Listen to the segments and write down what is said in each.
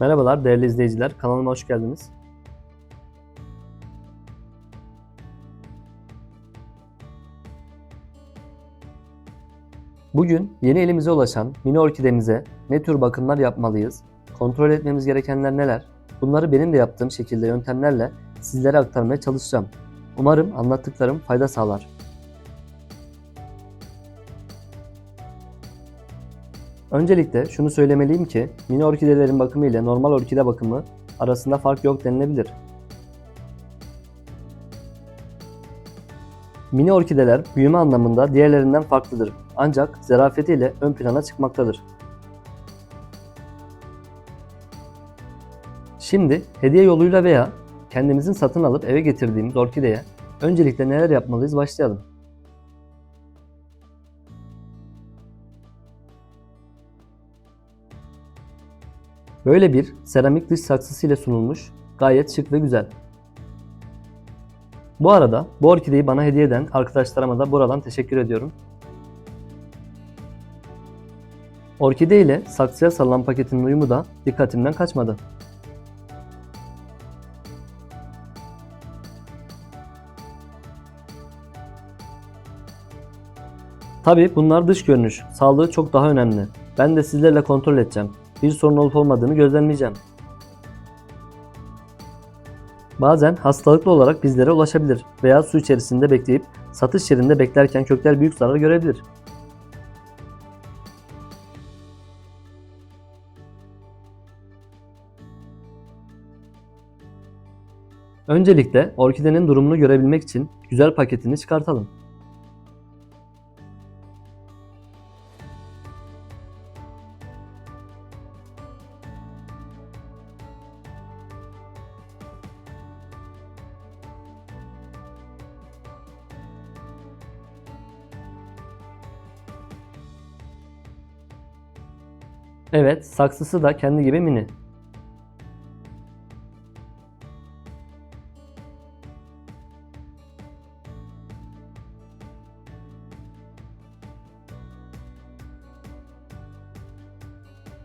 Merhabalar değerli izleyiciler, kanalıma hoş geldiniz. Bugün yeni elimize ulaşan mini orkidemize ne tür bakımlar yapmalıyız, kontrol etmemiz gerekenler neler, bunları benim de yaptığım şekilde yöntemlerle sizlere aktarmaya çalışacağım. Umarım anlattıklarım fayda sağlar. Öncelikle şunu söylemeliyim ki mini orkidelerin bakımı ile normal orkide bakımı arasında fark yok denilebilir. Mini orkideler büyüme anlamında diğerlerinden farklıdır ancak zarafetiyle ön plana çıkmaktadır. Şimdi hediye yoluyla veya kendimizin satın alıp eve getirdiğimiz orkideye öncelikle neler yapmalıyız başlayalım. Böyle bir seramik dış saksısı ile sunulmuş, gayet şık ve güzel. Bu arada bu orkideyi bana hediye eden arkadaşlarıma da buradan teşekkür ediyorum. Orkide ile saksıya sarılan paketin uyumu da dikkatimden kaçmadı. Tabi bunlar dış görünüş, sağlığı çok daha önemli. Ben de sizlerle kontrol edeceğim. Bir sorun olup olmadığını gözlemleyeceğim. Bazen hastalıklı olarak bizlere ulaşabilir veya su içerisinde bekleyip satış yerinde beklerken kökler büyük zarar görebilir. Öncelikle orkidenin durumunu görebilmek için güzel paketini çıkartalım. Evet, saksısı da kendi gibi mini.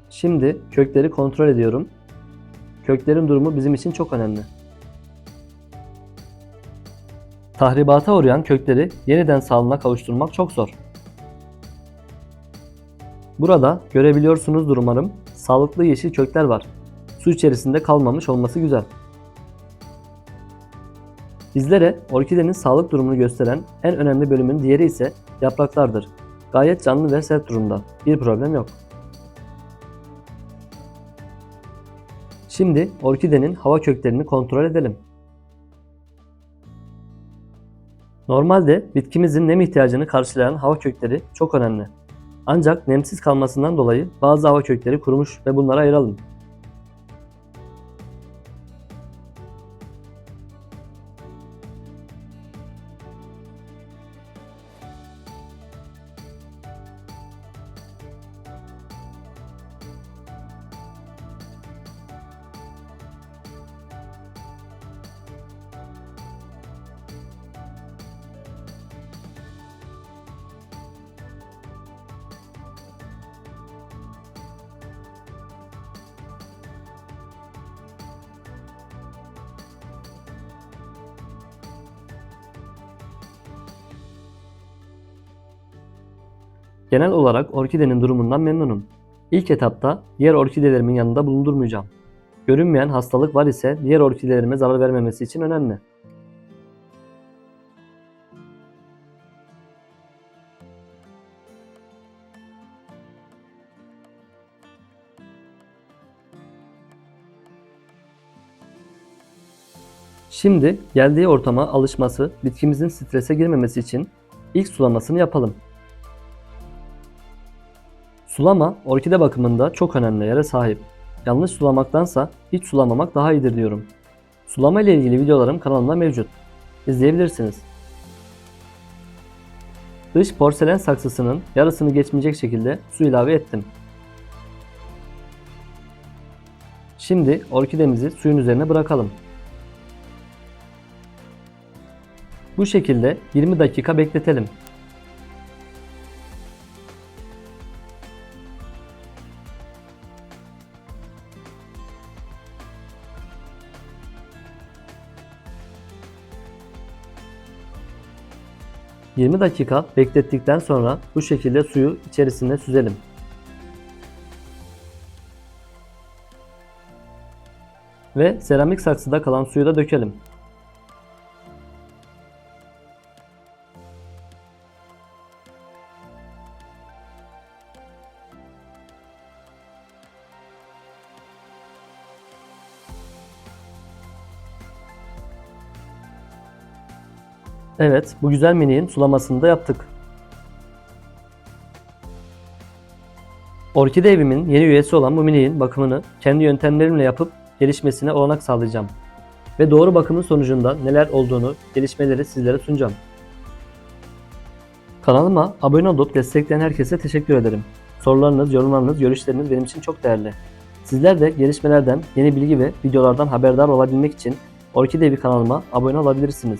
Şimdi kökleri kontrol ediyorum. Köklerin durumu bizim için çok önemli. Tahribata uğrayan kökleri yeniden sağlığına kavuşturmak çok zor. Burada görebiliyorsunuzdur umarım sağlıklı yeşil kökler var. Su içerisinde kalmamış olması güzel. Bizlere orkidenin sağlık durumunu gösteren en önemli bölümün diğeri ise yapraklardır. Gayet canlı ve sert durumda. Bir problem yok. Şimdi orkidenin hava köklerini kontrol edelim. Normalde bitkimizin nem ihtiyacını karşılayan hava kökleri çok önemli. Ancak nemsiz kalmasından dolayı bazı hava kökleri kurumuş ve bunları ayıralım. Genel olarak orkidenin durumundan memnunum. İlk etapta diğer orkidelerimin yanında bulundurmayacağım. Görünmeyen hastalık var ise diğer orkidelerime zarar vermemesi için önemli. Şimdi geldiği ortama alışması, bitkimizin strese girmemesi için ilk sulamasını yapalım. Sulama orkide bakımında çok önemli yere sahip. Yanlış sulamaktansa hiç sulamamak daha iyidir diyorum. Sulama ile ilgili videolarım kanalımda mevcut. İzleyebilirsiniz. Dış porselen saksısının yarısını geçmeyecek şekilde su ilave ettim. Şimdi orkidemizi suyun üzerine bırakalım. Bu şekilde 20 dakika bekletelim. 20 dakika beklettikten sonra bu şekilde suyu içerisine süzelim. Ve seramik saksıda kalan suyu da dökelim. Evet, bu güzel miniğin sulamasını da yaptık. Orkide evimin yeni üyesi olan bu miniğin bakımını kendi yöntemlerimle yapıp gelişmesine olanak sağlayacağım. Ve doğru bakımın sonucunda neler olduğunu, gelişmeleri sizlere sunacağım. Kanalıma abone olup destekleyen herkese teşekkür ederim. Sorularınız, yorumlarınız, görüşleriniz benim için çok değerli. Sizler de gelişmelerden, yeni bilgi ve videolardan haberdar olabilmek için Orkide Evi kanalıma abone olabilirsiniz.